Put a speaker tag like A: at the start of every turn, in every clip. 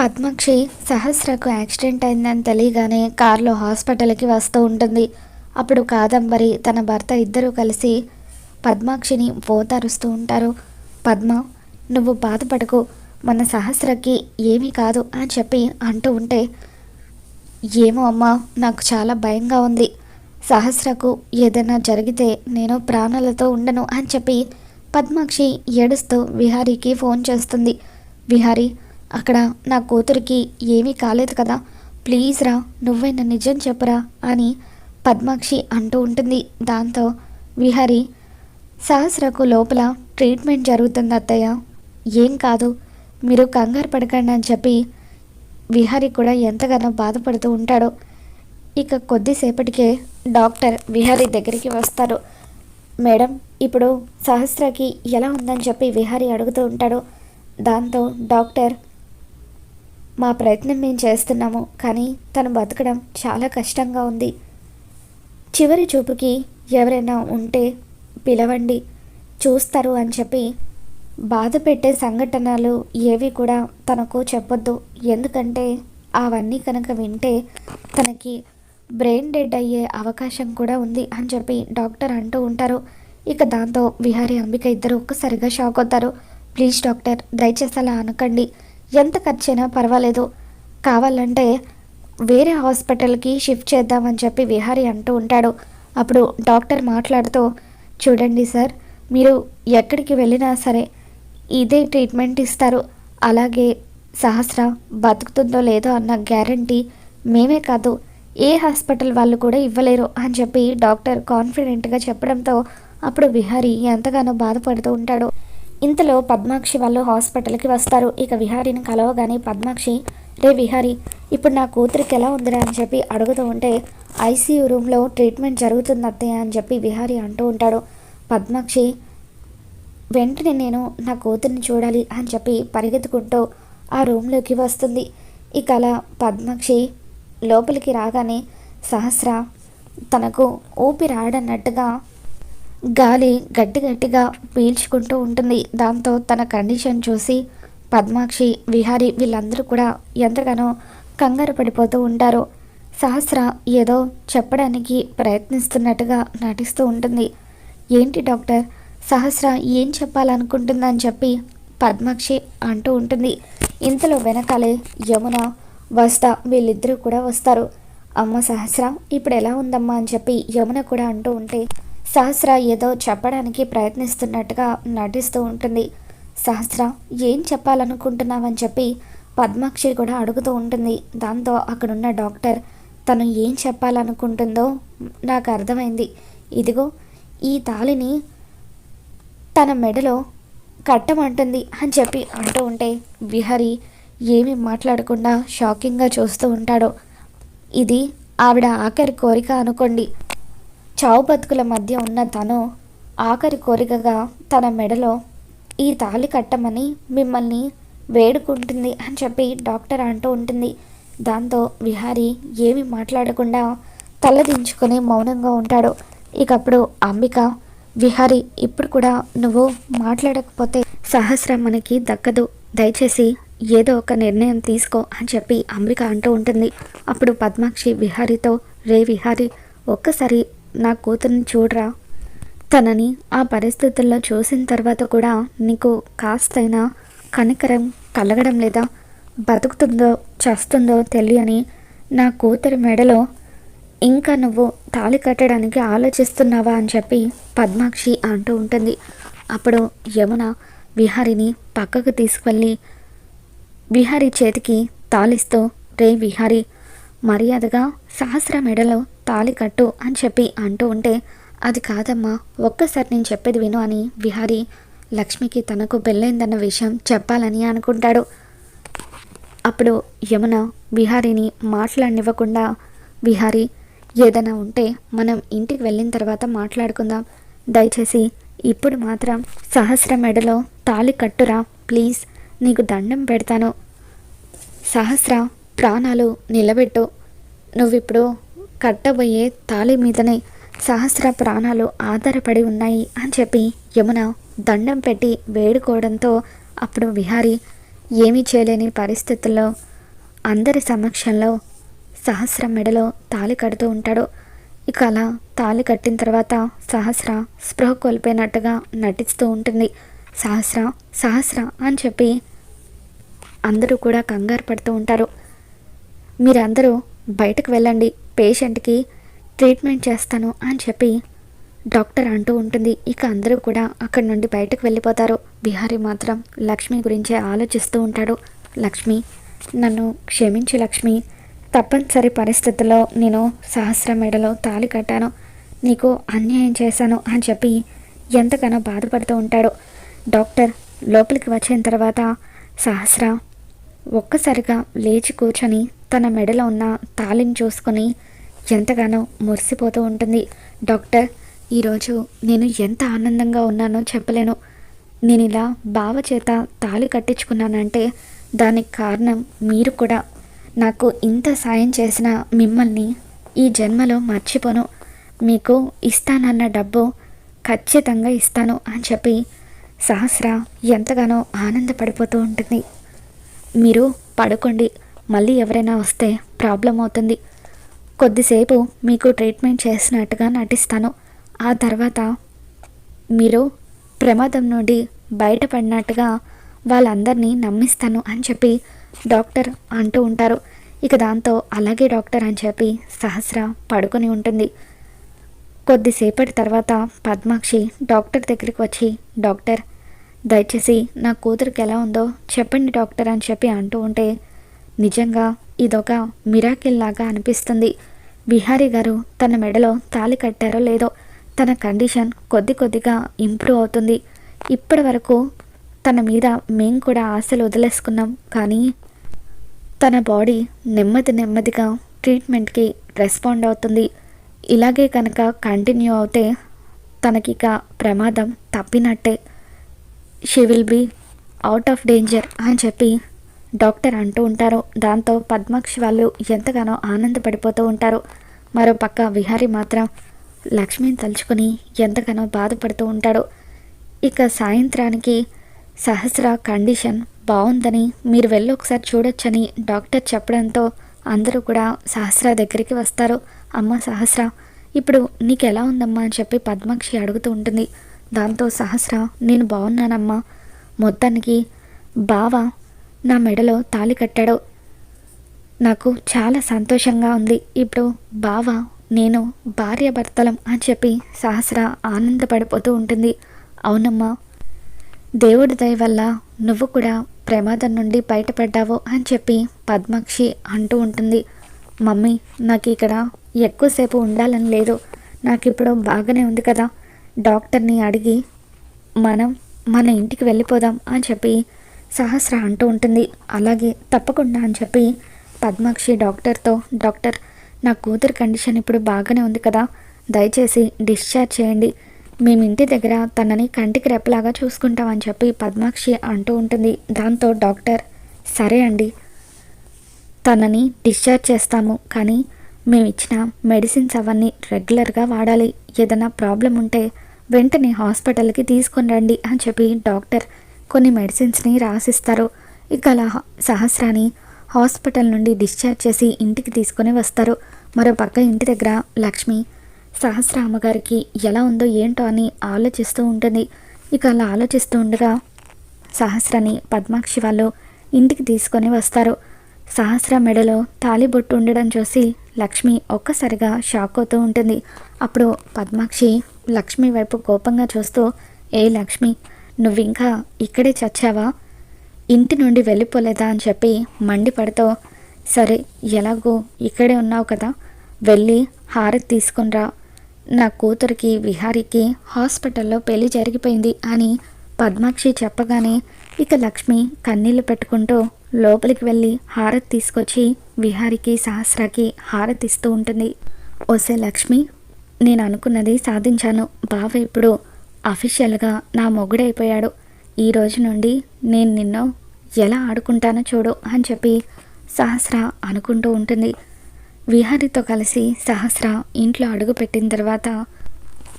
A: Padmakshi సహస్రకు accident అయిందని తెలియగానే కారులో హాస్పిటల్కి వస్తూ ఉంటుంది. అప్పుడు కాదంబరి తన భర్త ఇద్దరూ కలిసి పద్మాక్షిని పోతారుస్తూ ఉంటారు. పద్మ నువ్వు బాధపడకు. మన సహస్రకి ఏమీ కాదు అని చెప్పి అంటూ ఉంటే ఏమో అమ్మా నాకు చాలా భయంగా ఉంది. సహస్రకు ఏదైనా జరిగితే నేను ప్రాణాలతో ఉండను అని చెప్పి పద్మాక్షి ఏడుస్తూ విహారీకి ఫోన్ చేస్తుంది. విహారీ అక్కడ నా కూతురికి ఏమీ కాలేదు కదా. ప్లీజ్ రా నువ్వైనా నిజం చెప్పురా అని పద్మాక్షి అంటూ ఉంటుంది. దాంతో విహరి సహస్రకు లోపల ట్రీట్మెంట్ జరుగుతుంది అత్తయ్య. ఏం కాదు మీరు కంగారు పడకండి అని చెప్పి విహారి కూడా ఎంతగానో బాధపడుతూ ఉంటాడో. ఇక కొద్దిసేపటికే డాక్టర్ విహారి దగ్గరికి వస్తారు. మేడం ఇప్పుడు సహస్రకి ఎలా ఉందని చెప్పి విహారి అడుగుతూ ఉంటాడు. దాంతో డాక్టర్ మా ప్రయత్నం మేము చేస్తున్నాము కానీ తను బతకడం చాలా కష్టంగా ఉంది. చివరి చూపుకి ఎవరైనా ఉంటే పిలవండి చూస్తారు అని చెప్పి బాధ పెట్టే సంఘటనలు ఏవి కూడా తనకు చెప్పొద్దు. ఎందుకంటే అవన్నీ కనుక వింటే తనకి బ్రెయిన్ డెడ్ అయ్యే అవకాశం కూడా ఉంది అని చెప్పి డాక్టర్ అంటూ ఉంటారు. ఇక దాంతో విహారీ అంబిక ఇద్దరు ఒక్కసారిగా షాక్ అవుతారు. ప్లీజ్ డాక్టర్ దయచేసి అలా అనకండి. ఎంత ఖర్చైనా పర్వాలేదు. కావాలంటే వేరే హాస్పిటల్కి షిఫ్ట్ చేద్దామని చెప్పి విహారీ అంటూ ఉంటాడు. అప్పుడు డాక్టర్ మాట్లాడుతూ చూడండి సార్ మీరు ఎక్కడికి వెళ్ళినా సరే ఇదే ట్రీట్మెంట్ ఇస్తారు. అలాగే సహస్ర బతుకుతుందో లేదో అన్న గ్యారంటీ మేమే కాదు ఏ హాస్పిటల్ వాళ్ళు కూడా ఇవ్వలేరు అని చెప్పి డాక్టర్ కాన్ఫిడెంట్గా చెప్పడంతో అప్పుడు విహారీ ఎంతగానో బాధపడుతూ ఉంటాడు. ఇంతలో పద్మాక్షి వాళ్ళు హాస్పిటల్కి వస్తారు. ఇక విహారీని కలవగానే పద్మాక్షి రే విహారీ ఇప్పుడు నా కూతురికి ఎలా ఉందిరా? అని చెప్పి అడుగుతూ ఉంటే ఐసీయూ రూమ్లో ట్రీట్మెంట్ జరుగుతుంది అత్తయ్య అని చెప్పి విహారీ అంటూ ఉంటాడు. పద్మాక్షి వెంటనే నేను నా కూతుర్ని చూడాలి అని చెప్పి పరిగెత్తుకుంటూ ఆ రూమ్లోకి వస్తుంది. ఇక అలా పద్మాక్షి లోపలికి రాగానే సహస్ర తనకు ఊపిరి ఆడనట్టుగా గాలి గట్టి గట్టిగా పీల్చుకుంటూ ఉంటుంది. దాంతో తన కండిషన్ చూసి పద్మాక్షి విహారి వీళ్ళందరూ కూడా ఎంతగానో కంగారు పడిపోతూ ఉంటారు. సహస్ర ఏదో చెప్పడానికి ప్రయత్నిస్తున్నట్టుగా నటిస్తూ ఉంటుంది. ఏంటి డాక్టర్? సహస్ర ఏం చెప్పాలనుకుంటుందని చెప్పి పద్మాక్షి అంటూ ఉంటుంది. ఇంతలో వెనకాలే యమున వస్తా వీళ్ళిద్దరూ కూడా వస్తారు. అమ్మ సహస్ర ఇప్పుడు ఎలా ఉందమ్మా? అని చెప్పి యమున కూడా అంటూ ఉంటే సహస్ర ఏదో చెప్పడానికి ప్రయత్నిస్తున్నట్టుగా నటిస్తూ ఉంటుంది. సహస్ర ఏం చెప్పాలనుకుంటున్నావని చెప్పి పద్మాక్షి కూడా అడుగుతూ ఉంటుంది. దాంతో అక్కడున్న డాక్టర్ తను ఏం చెప్పాలనుకుంటుందో నాకు అర్థమైంది. ఇదిగో ఈ తాళిని తన మెడలో కట్టమంటుంది అని చెప్పి అంటూ ఉంటే విహరి ఏమీ మాట్లాడకుండా షాకింగ్గా చూస్తూ ఉంటాడు. ఇది ఆవిడ ఆఖరి కోరిక అనుకోండి. చావు బతుకుల మధ్య ఉన్న తను ఆఖరి కోరికగా తన మెడలో ఈ తాళి కట్టమని మిమ్మల్ని వేడుకుంటుంది అని చెప్పి డాక్టర్ అంటూ ఉంటుంది. దాంతో విహారి ఏమి మాట్లాడకుండా తలదించుకొని మౌనంగా ఉంటాడు. ఇకప్పుడు అంబిక విహారి ఇప్పుడు కూడా నువ్వు మాట్లాడకపోతే సహస్రం మనకి దక్కదు. దయచేసి ఏదో ఒక నిర్ణయం తీసుకో అని చెప్పి అంబిక అంటూ ఉంటుంది. అప్పుడు పద్మాక్షి విహారితో రే విహారి ఒక్కసారి నా కూతుర్ని చూడరా. తనని ఆ పరిస్థితుల్లో చూసిన తర్వాత కూడా నీకు కాస్తైనా కనికరం కలగడం లేదా బతుకుతుందో చస్తుందో తెలియని నా కూతురి మెడలో ఇంకా నువ్వు తాళి కట్టడానికి ఆలోచిస్తున్నావా అని చెప్పి పద్మాక్షి అంటూ ఉంటుంది. అప్పుడు యమున విహారిని పక్కకు తీసుకువెళ్ళి విహారి చేతికి తాళిస్తూ రే విహారి మర్యాదగా సహస్ర మెడలో తాళి కట్టు అని చెప్పి అంటూ ఉంటే అది కాదమ్మా ఒక్కసారి నేను చెప్పేది విను అని విహారి లక్ష్మికి తనకు పెళ్ళైందన్న విషయం చెప్పాలని అనుకుంటాడు. అప్పుడు యమున విహారిని మాట్లాడనివ్వకుండా విహారి ఏదైనా ఉంటే మనం ఇంటికి వెళ్ళిన తర్వాత మాట్లాడుకుందాం. దయచేసి ఇప్పుడు మాత్రం సహస్ర మెడలో తాళి కట్టురా ప్లీజ్. నీకు దండం పెడతాను. సహస్ర ప్రాణాలు నిలబెట్టు. నువ్విప్పుడు కట్టబోయే తాళి మీదనే సహస్ర ప్రాణాలు ఆధారపడి ఉన్నాయి అని చెప్పి యమున దండం పెట్టి వేడుకోవడంతో అప్పుడు విహారి ఏమీ చేయలేని పరిస్థితుల్లో అందరి సమక్షంలో సహస్ర మెడలో తాళి కడుతూ ఉంటాడు. ఇక అలా తాళి కట్టిన తర్వాత సహస్ర స్పృహ కోల్పోయినట్టుగా నటిస్తూ ఉంటుంది. సహస్ర సహస్ర అని చెప్పి అందరూ కూడా కంగారు పడుతూ ఉంటారు. మీరందరూ బయటకు వెళ్ళండి. పేషెంట్కి ట్రీట్మెంట్ చేస్తాను అని చెప్పి డాక్టర్ అంటూ ఉంటుంది. ఇక అందరూ కూడా అక్కడి నుండి బయటకు వెళ్ళిపోతారు. బిహారీ మాత్రం లక్ష్మి గురించే ఆలోచిస్తూ ఉంటాడు. లక్ష్మి నన్ను క్షమించు లక్ష్మి. తప్పనిసరి పరిస్థితుల్లో నేను సహస్ర మెడలో తాళి కట్టాను. నీకు అన్యాయం చేశాను అని చెప్పి ఎంతగానో బాధపడుతూ ఉంటాడు. డాక్టర్ లోపలికి వచ్చిన తర్వాత సహస్ర ఒక్కసారిగా లేచి కూర్చొని తన మెడలో ఉన్న తాళిని చూసుకొని ఎంతగానో మురిసిపోతూ ఉంటుంది. డాక్టర్ ఈరోజు నేను ఎంత ఆనందంగా ఉన్నానో చెప్పలేను. నేను ఇలా బావ చేత తాళి కట్టించుకున్నానంటే దానికి కారణం మీరు కూడా. నాకు ఇంత సాయం చేసిన మిమ్మల్ని ఈ జన్మలో మర్చిపోను. మీకు ఇస్తానన్న డబ్బు ఖచ్చితంగా ఇస్తాను అని చెప్పి సహస్ర ఎంతగానో ఆనందపడిపోతూ ఉంటుంది. మీరు పడుకోండి. మళ్ళీ ఎవరైనా వస్తే ప్రాబ్లం అవుతుంది. కొద్దిసేపు మీకు ట్రీట్మెంట్ చేసినట్టుగా నటిస్తాను. ఆ తర్వాత మీరు ప్రమాదం నుండి బయటపడినట్టుగా వాళ్ళందరినీ నమ్మిస్తాను అని చెప్పి డాక్టర్ అంటూ ఉంటారు. ఇక దాంతో అలాగే డాక్టర్ అని చెప్పి సహస్ర పడుకొని ఉంటుంది. కొద్దిసేపటి తర్వాత పద్మాక్షి డాక్టర్ దగ్గరికి వచ్చి డాక్టర్ దయచేసి నా కూతురికి ఎలా ఉందో చెప్పండి డాక్టర్ అని చెప్పి అంటూ ఉంటే నిజంగా ఇదొక మిరాకిల్ లాగా అనిపిస్తుంది. బిహారీ గారు తన మెడలో తాళి కట్టారో లేదో తన కండిషన్ కొద్ది కొద్దిగా ఇంప్రూవ్ అవుతుంది. ఇప్పటి వరకు తన మీద మేం కూడా ఆశలు వదిలేసుకున్నాం. కానీ తన బాడీ నెమ్మది నెమ్మదిగా ట్రీట్మెంట్కి రెస్పాండ్ అవుతుంది. ఇలాగే కనుక కంటిన్యూ అవుతే తనకిక ప్రమాదం తప్పినట్టే. She will be out of danger అని చెప్పి డాక్టర్ అంటూ ఉంటారు. దాంతో పద్మాక్షి వాళ్ళు ఎంతగానో ఆనందపడిపోతూ ఉంటారు. మరో పక్క విహారి మాత్రం లక్ష్మిని తలుచుకుని ఎంతగానో బాధపడుతూ ఉంటాడు. ఇక సాయంత్రానికి సహస్ర కండిషన్ బాగుందని మీరు వెళ్ళి ఒకసారి చూడొచ్చని డాక్టర్ చెప్పడంతో అందరూ కూడా సహస్ర దగ్గరికి వస్తారు. అమ్మ సహస్ర ఇప్పుడు నీకు ఎలా ఉందమ్మా అని చెప్పి పద్మాక్షి అడుగుతూ ఉంటుంది. దాంతో సహస్ర నేను బాగున్నానమ్మా మొత్తానికి బావ నా మెడలో తాళి కట్టాడు. నాకు చాలా సంతోషంగా ఉంది. ఇప్పుడు బావ నేను భార్య భర్తలం అని చెప్పి సహస్ర ఆనందపడిపోతూ ఉంటుంది. అవునమ్మా దేవుడి దయ వల్ల నువ్వు కూడా ప్రమాదం నుండి బయటపడ్డావు అని చెప్పి పద్మాక్షి అంటూ ఉంటుంది. మమ్మీ నాకు ఇక్కడ ఎక్కువసేపు ఉండాలని లేదు. నాకు ఇప్పుడు బాగానే ఉంది కదా. డాక్టర్ని అడిగి మనం మన ఇంటికి వెళ్ళిపోదాం అని చెప్పి సహస్ర అంటూ ఉంటుంది. అలాగే తప్పకుండా అని చెప్పి పద్మాక్షి డాక్టర్తో డాక్టర్ నా కూతురు కండిషన్ ఇప్పుడు బాగానే ఉంది కదా. దయచేసి డిశ్చార్జ్ చేయండి. మేము ఇంటి దగ్గర తనని కంటికి రెప్పలాగా చూసుకుంటామని చెప్పి పద్మాక్షి అంటూ ఉంటుంది. దాంతో డాక్టర్ సరే అండి తనని డిశ్చార్జ్ చేస్తాము. కానీ మేము ఇచ్చిన మెడిసిన్స్ అవన్నీ రెగ్యులర్గా వాడాలి. ఏదైనా ప్రాబ్లం ఉంటే వెంటనే హాస్పిటల్కి తీసుకుని రండి అని చెప్పి డాక్టర్ కొన్ని మెడిసిన్స్ని రాసిస్తారు. ఇక అలా సహస్రాన్ని హాస్పిటల్ నుండి డిశ్చార్జ్ చేసి ఇంటికి తీసుకొని వస్తారు. మరో పక్క ఇంటి దగ్గర లక్ష్మి సహస్ర అమ్మగారికి ఎలా ఉందో ఏంటో అని ఆలోచిస్తూ ఉంటుంది. ఇక అలా ఆలోచిస్తూ ఉండగా సహస్రని పద్మాక్షి వాళ్ళు ఇంటికి తీసుకొని వస్తారు. సహస్ర మెడలో తాలిబొట్టు ఉండడం చూసి లక్ష్మి ఒక్కసారిగా షాక్ అవుతూ ఉంటుంది. అప్పుడు పద్మాక్షి లక్ష్మి వైపు కోపంగా చూస్తూ ఏ లక్ష్మి నువ్వింకా ఇక్కడే చచ్చావా? ఇంటి నుండి వెళ్ళిపోలేదా అని చెప్పి మండిపడుతూ సరే ఎలాగో ఇక్కడే ఉన్నావు కదా వెళ్ళి హారతి తీసుకునిరా నా కూతురికి విహారికి హాస్పిటల్లో పెళ్ళి జరిగిపోయింది అని పద్మాక్షి చెప్పగానే ఇక లక్ష్మి కన్నీళ్ళు పెట్టుకుంటూ లోపలికి వెళ్ళి హారతి తీసుకొచ్చి విహారికి సహస్రాకి హారతి ఇస్తూ ఉంటుంది. ఓసే లక్ష్మి నేను అనుకున్నది సాధించాను. బావ ఇప్పుడు అఫీషియల్గా నా మొగుడైపోయాడు ఈ రోజు నుండి నేను నిన్ను ఎలా ఆడుకుంటానో చూడు అని చెప్పి సహస్ర అనుకుంటూ ఉంటుంది. విహారితో కలిసి సహస్ర ఇంట్లో అడుగు పెట్టిన తర్వాత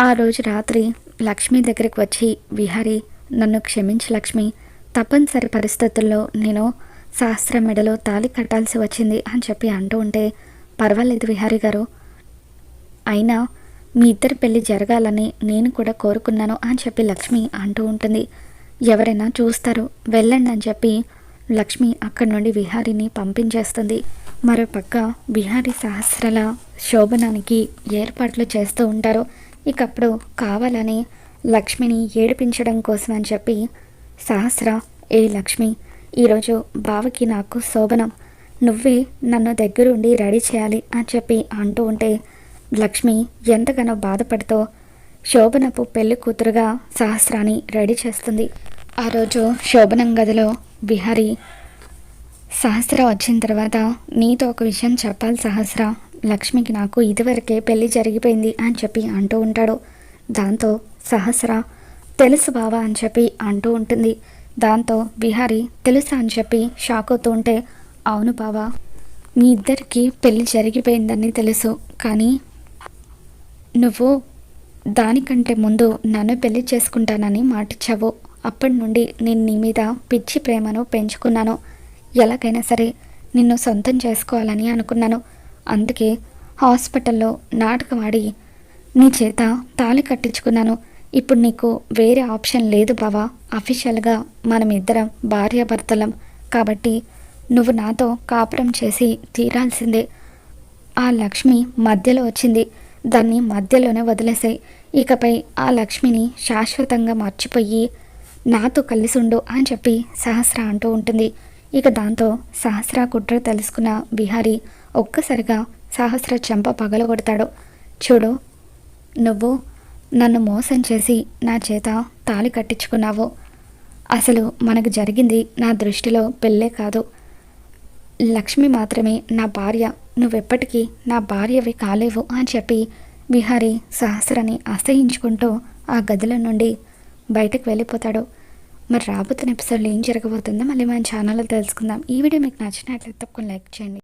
A: ఆ రోజు రాత్రి లక్ష్మి దగ్గరికి వచ్చి విహారి నన్ను క్షమించి లక్ష్మి. తప్పనిసరి పరిస్థితుల్లో నేను సహస్ర మెడలో తాళి కట్టాల్సి వచ్చింది అని చెప్పి అంటూ ఉంటే పర్వాలేదు విహారీ గారు. అయినా మీ ఇద్దరి పెళ్ళి జరగాలని నేను కూడా కోరుకున్నాను అని చెప్పి లక్ష్మి అంటూ ఉంటుంది. ఎవరైనా చూస్తారు వెళ్ళండి అని చెప్పి లక్ష్మి అక్కడి నుండి విహారీని పంపించేస్తుంది. మరోపక్క విహారీ సహస్రల శోభనానికి ఏర్పాట్లు చేస్తూ ఉంటారు. ఇకప్పుడు కావాలని లక్ష్మిని ఏడిపించడం కోసం అని చెప్పి సహస్ర ఏ లక్ష్మి ఈరోజు బావకి నాకు శోభనం. నువ్వే నన్ను దగ్గరుండి రెడీ చేయాలి అని చెప్పి అంటూ ఉంటే లక్ష్మి ఎంతగానో బాధపడుతూ శోభనపు పెళ్ళి కూతురుగా సహస్రాన్ని రెడీ చేస్తుంది. ఆ రోజు శోభనం గదిలో విహారి సహస్ర వచ్చిన తర్వాత నీతో ఒక విషయం చెప్పాలి సహస్ర. లక్ష్మికి నాకు ఇదివరకే పెళ్ళి జరిగిపోయింది అని చెప్పి అంటూ ఉంటాడు. దాంతో సహస్ర తెలుసు బావా అని చెప్పి అంటూ ఉంటుంది. దాంతో విహారి తెలుసా అని చెప్పి షాక్ అవుతూ ఉంటే అవును బావా మీ ఇద్దరికి పెళ్ళి జరిగిపోయిందని తెలుసు. కానీ నువ్వు దానికంటే ముందు నన్ను పెళ్ళి చేసుకుంటానని మాటిచ్చావు. అప్పటి నుండి నేను నీ మీద పిచ్చి ప్రేమను పెంచుకున్నాను. ఎలాగైనా సరే నిన్ను సొంతం చేసుకోవాలని అనుకున్నాను. అందుకే హాస్పిటల్లో నాటకం ఆడి నీ చేత తాళి కట్టించుకున్నాను. ఇప్పుడు నీకు వేరే ఆప్షన్ లేదు బావా. అఫీషియల్గా మనమిద్దరం భార్యాభర్తలం. కాబట్టి నువ్వు నాతో కాపురం చేసి తీరాల్సిందే. ఆ లక్ష్మి మధ్యలో వచ్చింది. దాన్ని మధ్యలోనే వదిలేసాయి. ఇకపై ఆ లక్ష్మిని శాశ్వతంగా మర్చిపోయి నాతో కలిసి ఉండు అని చెప్పి సహస్ర అంటూ ఉంటుంది. ఇక దాంతో సహస్ర కుట్ర తెలుసుకున్న బిహారీ ఒక్కసారిగా సహస్ర చెంప పగలగొడతాడు చూడు నువ్వు నన్ను మోసం చేసి నా చేత తాళి కట్టించుకున్నావు. అసలు మనకు జరిగింది నా దృష్టిలో పెళ్ళే కాదు. లక్ష్మి మాత్రమే నా భార్య. నువ్వెప్పటికీ నా భార్యవి కాలేవు అని చెప్పి విహారి సహస్రని అసహించుకుంటూ ఆ గదిలో నుండి బయటకు వెళ్ళిపోతాడు. మరి రాబోతున్న ఎపిసోడ్లో ఏం జరగబోతుందో మళ్ళీ మన ఛానల్లో తెలుసుకుందాం. ఈ వీడియో మీకు నచ్చినట్లయితే తప్పకుండా లైక్ చేయండి.